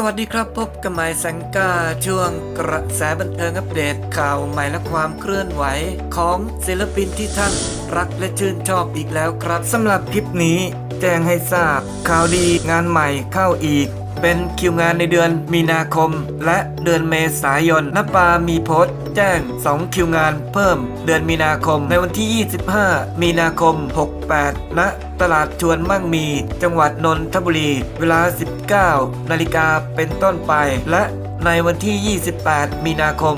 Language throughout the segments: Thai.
สวัสดีครับพบกับไมสังกาช่วงกระแสบันเทิงอัปเดตข่าวใหม่และความเคลื่อนไหว ของศิลปินที่ท่านรักและชื่นชอบอีกแล้วครับสำหรับคลิปนี้แจ้งให้ทราบข่าวดีงานใหม่เข้าอีก เป็นคิวงานในเดือนมีนาคม และเดือนเมษายนนปามีโพสต์ แจ้ง 2 คิวงานเพิ่ม เดือนมีนาคมในวันที่ 25 มีนาคม 68ณตลาดชวนมั่งมี จังหวัดนนทบุรี เวลา 19 นาฬิกาเป็นต้นไปและ ในวันที่ 28 มีนาคม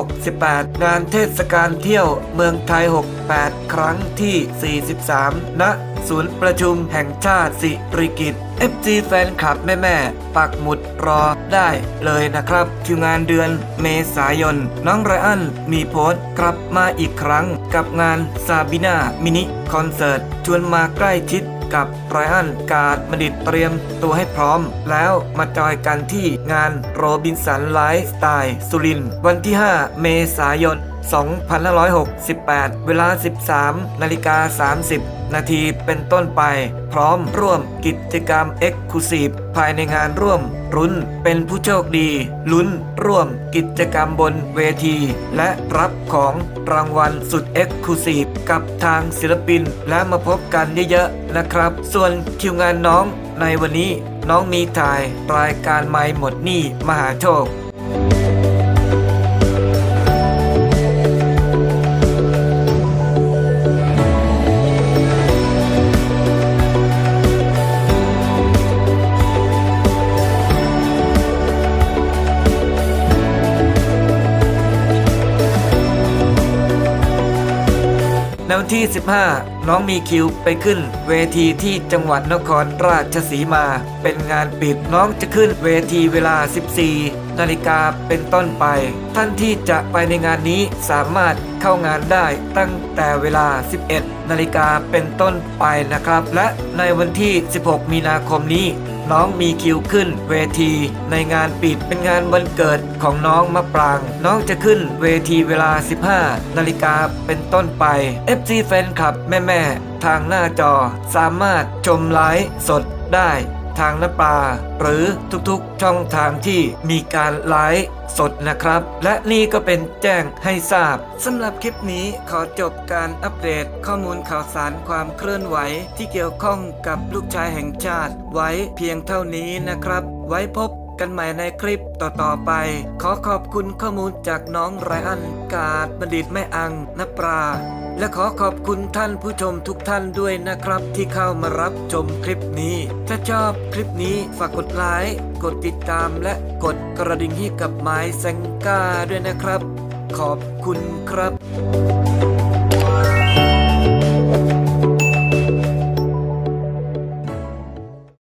2568 งานเทศกาลเที่ยวเมืองไทย 68 ครั้งที่ 43 ณ ศูนย์ประชุมแห่งชาติสิริกิต FG แฟนคลับแม่ๆปักหมุดรอได้เลยนะครับ คิวงานเดือนเมษายน น้องไรอันมีโพสต์กลับมาอีกครั้งกับงานซาบิน่ามินิคอนเสิร์ตชวนมาใกล้ชิด กับไรอันการดมดิตเตรียมตัวให้พร้อม แล้วมาจอยกันที่งานโรบินสันไลฟ์สไตล์สุรินวันที่ 5 เมษายน 2568 เวลา 13นาฬิกา30 นาทีเป็นต้นไป พร้อมร่วมกิจกรรม e x c l u s i v e ภายในงานร่วมรุ้นเป็นผู้โชคดี ลุ้นร่วมกิจกรรมบนเวที และรับของรางวัลสุด e x c l u s i v e กับทางศิลปิน และมาพบกันเยอะๆนะครับ ส่วนคิวงานน้องในวันนี้น้องมีถ่ายรายการไม่หมดหนี้มหาโชค ในวันที่ 15 น้องมีคิวไปขึ้น เวทีที่จังหวัดนครราชสีมา เป็นงานปิดน้องจะขึ้นเวทีเวลา 14 นาฬิกาเป็นต้นไป ท่านที่จะไปในงานนี้สามารถเข้างานได้ตั้งแต่เวลา 11 นาฬิกาเป็นต้นไปนะครับ และในวันที่ 16 มีนาคมนี้ น้องมีคิวขึ้นเวที ในงานปิดเป็นงานวันเกิดของน้องมะปราง น้องจะขึ้นเวทีเวลา 15 นาฬิกาเป็นต้นไป FC แฟนคลับแม่ ๆ ทางหน้าจอ สามารถชมไลฟ์สดได้ ทางน้ำปลา หรือทุกๆช่องทางที่มีการไลฟ์สดนะครับ และนี่ก็เป็นแจ้งให้ทราบสำหรับคลิปนี้ขอจบการอัปเดตข้อมูลข่าวสารความเคลื่อนไหวที่เกี่ยวข้องกับลูกชายแห่งชาติ ไว้เพียงเท่านี้นะครับ ไว้พบ กันใหม่ในคลิปต่อๆไป ขอขอบคุณข้อมูลจากน้องไรอันกาดบัณฑิตแม่อังนปรา และขอขอบคุณท่านผู้ชมทุกท่านด้วยนะครับ ที่เข้ามารับชมคลิปนี้ ถ้าชอบคลิปนี้ฝากกดไลค์กดติดตามและกดกระดิ่งให้กับไม้แซงก้าด้วยนะครับ ขอบคุณครับ